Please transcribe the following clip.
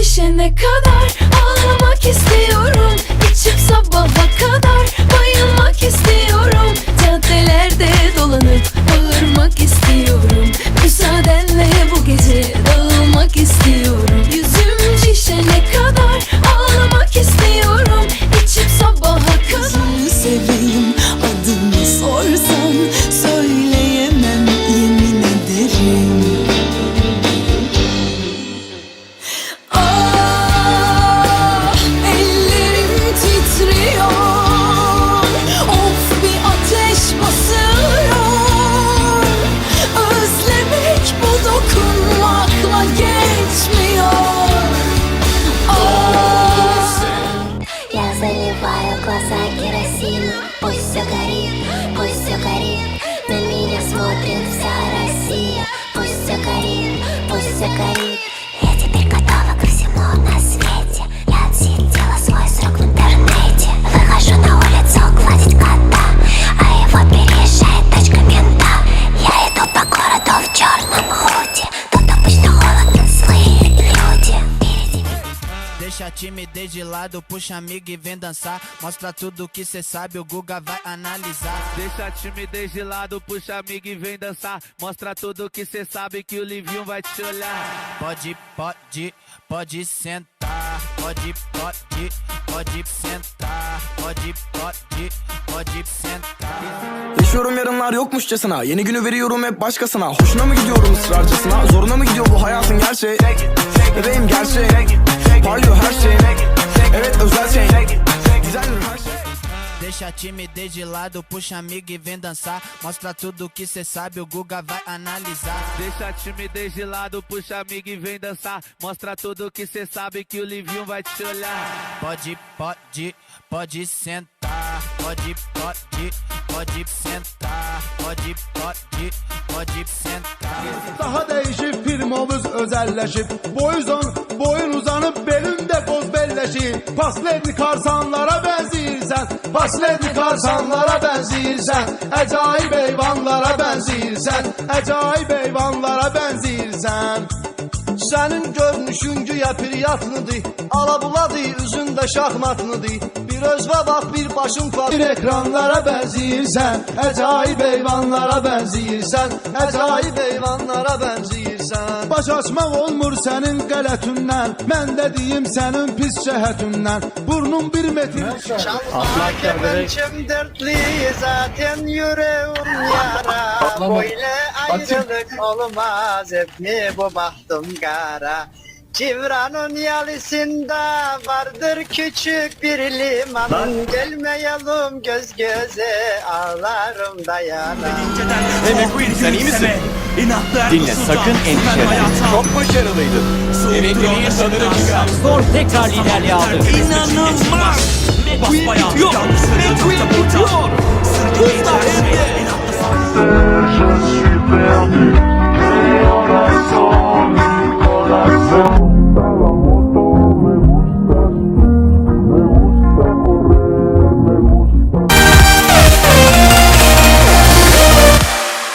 düşene kadar Ağlamak istiyorum. İçip sabaha kadar Bayılmak istiyorum глаза керосином Пусть все горит, пусть все горит. На меня смотрит вся Россия. Пусть все горит, пусть все горит timidez de lado, puxa amigo e vem dançar. Mostra tudo que cê sabe, o Guga vai analisar. Deixa a timidez de lado, puxa amigo e vem dançar. Mostra tudo que cê sabe que o Livinho vai te olhar. Pode, pode, pode sentar. Pode, pode, pode sentar. Pode, pode, pode sentar. Yaşıyorum yarınlar yokmuşçasına Yeni günü veriyorum hep başkasına Hoşuna mı gidiyorum ısrarcasına Zoruna mı gidiyor bu hayatın gerçeği Bebeğim gerçeği Parlıyor Deixa a timidez de lado, puxa amigo e vem dançar. Mostra tudo que cê sabe, o Guga vai analisar. Deixa a timidez de lado, puxa amigo e vem dançar. Mostra tudo que cê sabe que o Livinho vai te olhar. Pode, pode, pode sentar. Pode, pode, pode sentar. Pode, pode, pode sentar. Daha Boyuzon boyun uzanıb belində qoz Pasledni karsanlara bənziyirsən Pasledni karsanlara bənziyirsən Əcaib heyvanlara bənziyirsən Əcaib heyvanlara bənziyirsən Sənin görünüşün güya priyyatlıdır Alabuladır, üzündə şahmatlıdır Bir özvə bax, bir başın Bir ekranlara bənziyirsən Əcaib heyvanlara bənziyirsən Əcaib heyvanlara bənziyirsən Baş açmaq olmur sənin qələtündən Mən də deyim sənin pis cəhətindən Burnun bir metr Kemençim dertli zaten yüreğim yara. Böyle ayrılık olmaz hep mi bu bahtım kara? Civranın yalısında vardır küçük bir liman Gelmeyelim göz göze ağlarım dayana. Sen iyi misin? Dinle sakın endişelenme. Çok başarılıydın. Emekliliği sanırım çıkar. Zor tekrar liderliği aldı. İnanılmaz. McQueen bitiyor. McQueen bitiyor. Hızla hem de.